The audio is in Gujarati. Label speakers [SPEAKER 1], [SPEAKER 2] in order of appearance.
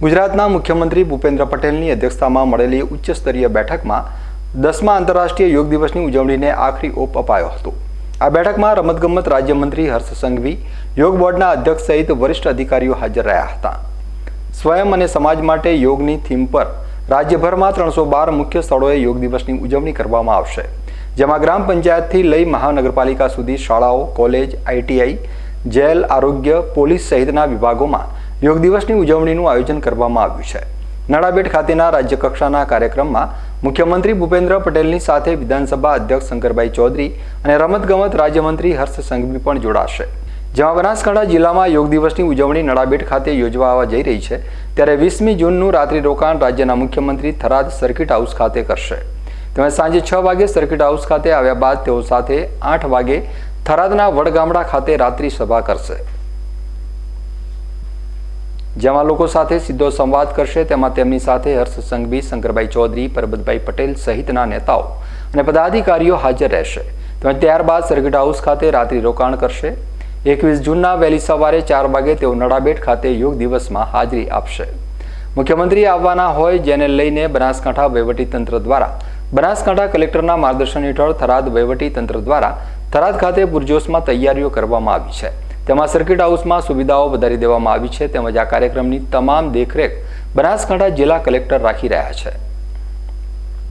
[SPEAKER 1] ગુજરાતના મુખ્યમંત્રી ભૂપેન્દ્ર પટેલની અધ્યક્ષતામાં મળેલી ઉચ્ચ સ્તરીય બેઠકમાં દસમા આંતરરાષ્ટ્રીય યોગ દિવસની ઉજવણીને આખરી ઓપ અપાયો હતો. આ બેઠકમાં રમતગમત રાજ્યમંત્રી હર્ષ સંઘવી, યોગ બોર્ડના અધ્યક્ષ સહિત વરિષ્ઠ અધિકારીઓ હાજર રહ્યા હતા. સ્વયં અને સમાજ માટે યોગની થીમ પર રાજ્યભરમાં ત્રણસો બાર મુખ્ય સ્થળોએ યોગ દિવસની ઉજવણી કરવામાં આવશે. જેમાં ગ્રામ પંચાયતથી લઈ મહાનગરપાલિકા સુધી શાળાઓ, કોલેજ આઈટીઆઈ જેલ, આરોગ્ય, પોલીસ સહિતના વિભાગોમાં યોગ દિવસની ઉજવણીનું આયોજન કરવામાં આવ્યું છે. નડાબેટ ખાતેના રાજ્યકક્ષાના કાર્યક્રમમાં મુખ્યમંત્રી ભૂપેન્દ્ર પટેલની સાથે વિધાનસભા અધ્યક્ષ શંકરભાઈ ચૌધરી અને રમતગમત રાજ્યમંત્રી હર્ષ સંઘવી પણ જોડાશે. જેમાં બનાસકાંઠા જિલ્લામાં યોગ દિવસની ઉજવણી નડાબેટ ખાતે યોજવા જઈ રહી છે, ત્યારે વીસમી જૂનનું રાત્રિ રોકાણ રાજ્યના મુખ્યમંત્રી થરાદ સર્કિટ હાઉસ ખાતે કરશે. તેમજ સાંજે છ વાગે સર્કિટ હાઉસ ખાતે આવ્યા બાદ તેઓ સાથે આઠ વાગે થરાદના વડગામડા ખાતે રાત્રિ સભા કરશે. જેમાં લોકો સાથે સીધો સંવાદ કરશે. તેમાં તેમની સાથે હર્ષ સંઘવી શંકરભાઈ ચૌધરી, પરબતભાઈ પટેલ સહિતના નેતાઓ અને પદાધિકારીઓ હાજર રહેશે. તેમજ ત્યારબાદ સર્કિટ હાઉસ ખાતે રાત્રિ રોકાણ કરશે. એકવીસ જૂનના વહેલી સવારે ચાર વાગે તેઓ નડાબેટ ખાતે યોગ દિવસમાં હાજરી આપશે. મુખ્યમંત્રી આવવાના હોય જેને લઈને બનાસકાંઠા વહીવટીતંત્ર દ્વારા, બનાસકાંઠા કલેક્ટરના માર્ગદર્શન હેઠળ થરાદ વહીવટીતંત્ર દ્વારા થરાદ ખાતે પૂરજોશમાં તૈયારીઓ કરવામાં આવી છે. તેમાં સર્કિટ હાઉસમાં સુવિધાઓ વધારી દેવામાં આવી છે, તેમજ આ કાર્યક્રમની તમામ દેખરેખ બનાસકાંઠા જિલ્લા કલેક્ટર રાખી રહ્યા છે.